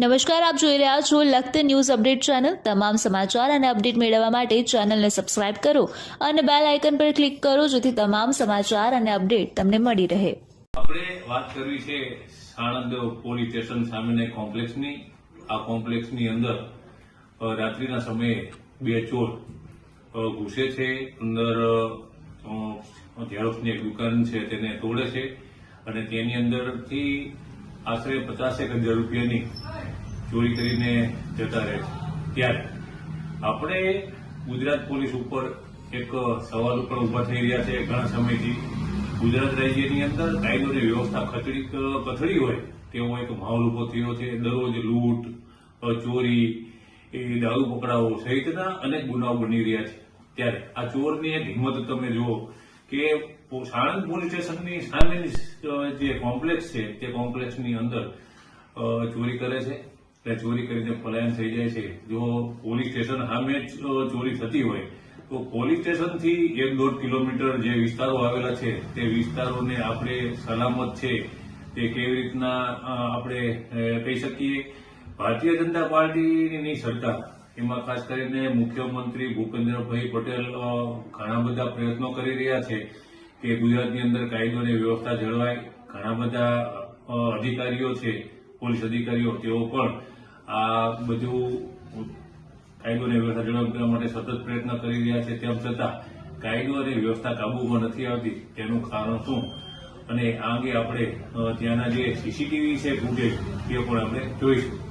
નમસ્કાર, આપ જોઈ રહ્યા છો લખત ન્યૂઝ અપડેટ ચેનલ. તમામ સમાચાર અને અપડેટ મેળવવા માટે ચેનલને સબસ્ક્રાઇબ કરો અને બેલ આઇકન પર ક્લિક કરો જેથી તમામ સમાચાર અને અપડેટ તમને મળી રહે. આપણે વાત કરવી છે સાણંદ પોલીસ સ્ટેશન સામેના કોમ્પ્લેક્ષની આ કોમ્પ્લેક્ષની અંદર રાત્રિના સમયે બે ચોર ઘૂસે છે. અંદર ઝેરોક્ષની એક દુકાન છે, તેને તોડે છે. અને તેની અંદરથી આશરે પચાસેક હજાર રૂપિયાની ચોરી કરીને જતા રહે છે. ત્યારે આપણે ગુજરાત પોલીસ ઉપર એક સવાલ પણ ઊભા થઈ રહ્યા છે ઘણા સમયથી. ગુજરાત રાજ્યની અંદર કાયદોની વ્યવસ્થા ખચડી કથળી હોય તેવો એક માહોલ ઊભો થયો છે. દરરોજ લૂંટ, ચોરી, એ દારૂ પકડાવો સહિતના અનેક ગુનાઓ બની રહ્યા છે. ત્યારે આ ચોરની એક હિંમત તમે જુઓ કે સાણંદ પોલીસ સ્ટેશનની સામેની જે કોમ્પ્લેક્સ છે તે કોમ્પ્લેક્સની અંદર ચોરી કરે છે. એટલે ચોરી કરીને પલાયન થઈ જાય છે, જો પોલીસ સ્ટેશન સામે ચોરી થતી હોય, તો પોલીસ સ્ટેશનથી એક દોઢ કિલોમીટર જે વિસ્તારો આવેલા છે, તે વિસ્તારોને આપણે સલામત છે, તે કેવી રીતના આપણે કહી શકીએ? ભારતીય જનતા પાર્ટીની સરકાર, એમાં ખાસ કરીને મુખ્યમંત્રી ભૂપેન્દ્રભાઈ પટેલ ઘણા બધા પ્રયત્નો કરી રહ્યા છે કે ગુજરાતની અંદર કાયદો અને વ્યવસ્થા જળવાય. ઘણા બધા અધિકારીઓ છે પોલીસ અધિકારીઓ તેઓ પણ આ બધું કાયદો અને વ્યવસ્થા જળવવા માટે સતત પ્રયત્ન કરી રહ્યા છે. તેમ છતાં કાયદો અને વ્યવસ્થા કાબૂમાં નથી આવતી. તેનું કારણ શું? અને આ અંગે આપણે ત્યાંના જે સીસીટીવી છે ફૂટેજ તે પણ આપણે જોઈશું.